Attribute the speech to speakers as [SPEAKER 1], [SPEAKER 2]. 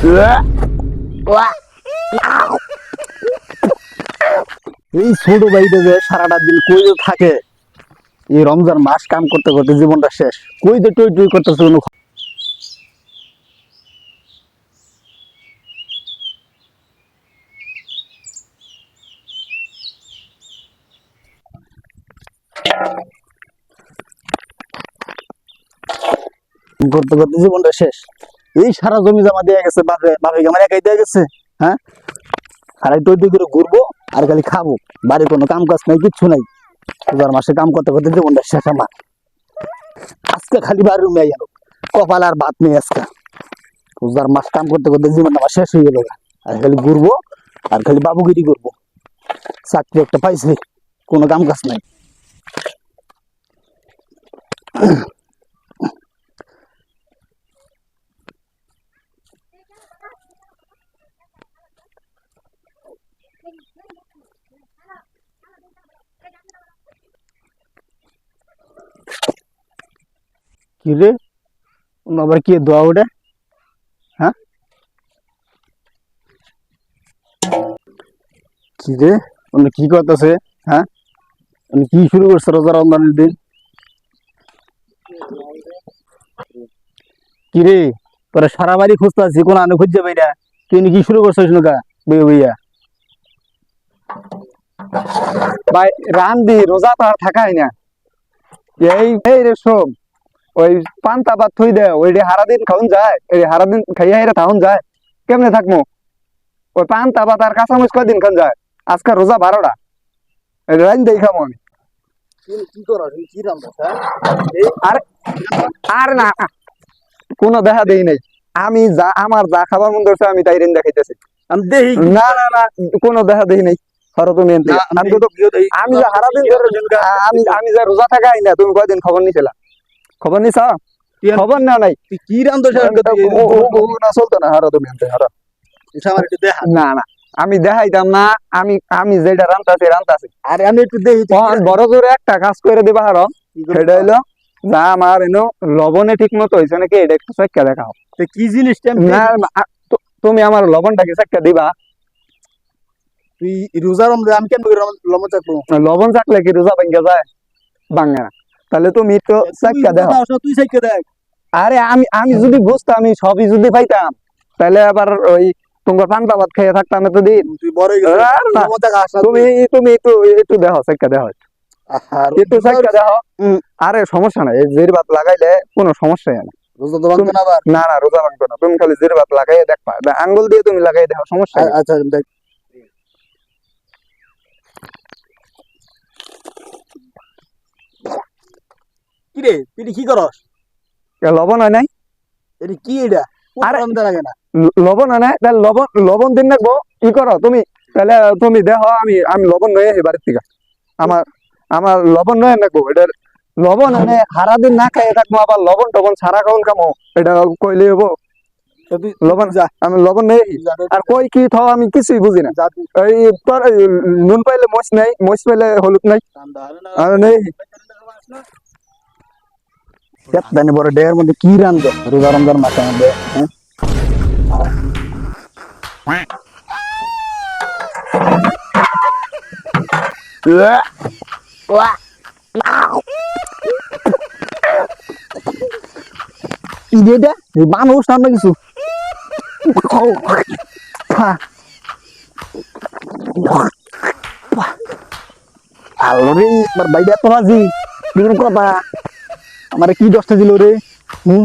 [SPEAKER 1] এই ছোট বাড়িতে যে সারাটা দিন কই থাকে, এই রমজান মাস কাম করতে করতে জীবনটা শেষ। কই যে টই টই করতেছে কোনো করতে করতে জীবনটা শেষ। এই সারা জমি জমা দিয়ে গেছে, বাপে বাপে আমার একাই দিয়ে গেছে হ্যাঁ? আর এই টই টই করে ঘুরবো, আর খালি খাব। বাড়ির কোনো কাম কাজ নাই, কিচ্ছু নাই। রোজার মাসে কাম করতে করতে জীবনটা শেষ আমার। আজকে খালি বাড়ি রুমে গেল। কপাল আর ভাত নেই আজকে। রোজার মাস কাম করতে করতে জীবনটা আমার শেষ হয়ে গেল আর খালি ঘুরবো, আর খালি বাবুগিরি করব। চাকরি একটা পাইছি, কোনো কাম কাজ নাই। কি রে আবার কি দোয়া ওটা হ্যাঁ? কি রে অন্য কি করতেছে? হ্যাঁ? কি শুরু করছে রোজা রমজানের দিন? কি রে সারা বাড়ি খুঁজতেছি কোন আনু খুঁজছে ভাইরা তুই কি শুরু করছিস নকা বইয়া বইয়া?
[SPEAKER 2] ভাই রান্দি রোজা তো আর থাকাই না। এই এই রে সব ওই পান্তা পাত থুই দে ওই রে হারা দিন খাউন যায় এই হারা দিন খাইয়া হেরে থাকুন যায়। কেমনে থাকমু? ওই পান্তা পাত আর কাঁচামরিচ কয়দিন খান যায়? আজকে রোজা বারোটা। রাইন দেই খামো আমি।
[SPEAKER 1] রান্না
[SPEAKER 2] আর না কোনো দেখা দেই নাই। আমি যা আমার যা খাবার মন ধরছে আমি তাই রেন দেখাইতেছি
[SPEAKER 1] আমি দেখি
[SPEAKER 2] না না না কোনো দেখা দেই নাই। হরো তুমি আমি আমি যে হারা দিন ধরে আমি আমি যে রোজা থাকা না তুমি কয়দিন খবর নিছিলা? খবর নিছা খবর না নাই।
[SPEAKER 1] কি
[SPEAKER 2] ও- ও না চলতো না হারো তুমি হারো।
[SPEAKER 1] আমার একটু দেখা।
[SPEAKER 2] না না আমি দেখাইতাম না আমি আমি যেটা রান্তাছি রান্তাছি
[SPEAKER 1] আরে আমি একটু দেখি
[SPEAKER 2] বড় জোরে একটা কাজ করে দিবা হারো। সেটা হইল যা আমার এনো লবণে ঠিক মতো হয়েছে নাকি এটা একটু চেক্কা দেখাও।
[SPEAKER 1] কি জিনিসটা
[SPEAKER 2] না? না, তুমি আমার লবণটাকে চেক্কা দিবা।
[SPEAKER 1] তুই রোজা রমজান আমি কেন লম্বা চাকবো?
[SPEAKER 2] লবণ চাকলে কি রোজা ভাঙ্গা যায়? ভাঙ্গে না। তাহলে তুমি তো চেক্কা দেখো
[SPEAKER 1] তুই সাইকে দেখ।
[SPEAKER 2] আরে আমি আমি যদি বুঝতাম আমি সবই যদি পাইতাম তাহলে আবার ওই তোমার পান্তা ভাত খেয়ে থাকতাম এতদিন।
[SPEAKER 1] তুই বড় গেছিস
[SPEAKER 2] আর না,
[SPEAKER 1] লম্বা চাকা আসা
[SPEAKER 2] তুমি তুমি একটু একটু দেখো চেক্কা দেখো একটু চেক্কা দেখো আরে সমস্যা নাই এই জের ভাত লাগাইলে কোনো সমস্যা হয় না
[SPEAKER 1] রোজা তো ভাঙবে না
[SPEAKER 2] না না রোজা ভাঙতো না। তুমি খালি জের ভাত লাগাই দেখবা। আঙ্গুল দিয়ে তুমি লাগাই দেখো সমস্যা
[SPEAKER 1] আচ্ছা দেখ। কি রে তুই কি করস?
[SPEAKER 2] লবণ হয় নাই।
[SPEAKER 1] এটা কি এটা?
[SPEAKER 2] আরে-
[SPEAKER 1] রমজান লাগে না?
[SPEAKER 2] লবণ হয় নাই। তাহলে লবণ লবণ দিন রাখব কি করো তুমি? তাহলে তুমি দেখো আমি আমি লবণ নয়ে আসি বাড়ির থেকে। আমার আমার লবণ নয়ে রাখব এটার লবণ এনে সারা দিন না খাইয়ে থাকব আবার লবণ টবণ সারা খাওন খামো এটা কইলে হব। লবণ যা। আমি লবণ নেই আর কই কি থাও আমি কিছুই বুঝি না। এই তোর নুন পাইলে মরিচ নাই মরিচ পাইলে হলুদ নাই। আর নেই
[SPEAKER 1] দানি বড় ডেয়ার মধ্যে কি রান্ধবে রোজা রমজান মাসের মধ্যে হ্যাঁ? কি রে এটা এই মানুষ না কিছু আলো রে আমার বাইরে এত বাজি কি কথা আমার কি দশটা দিল রে? হুম?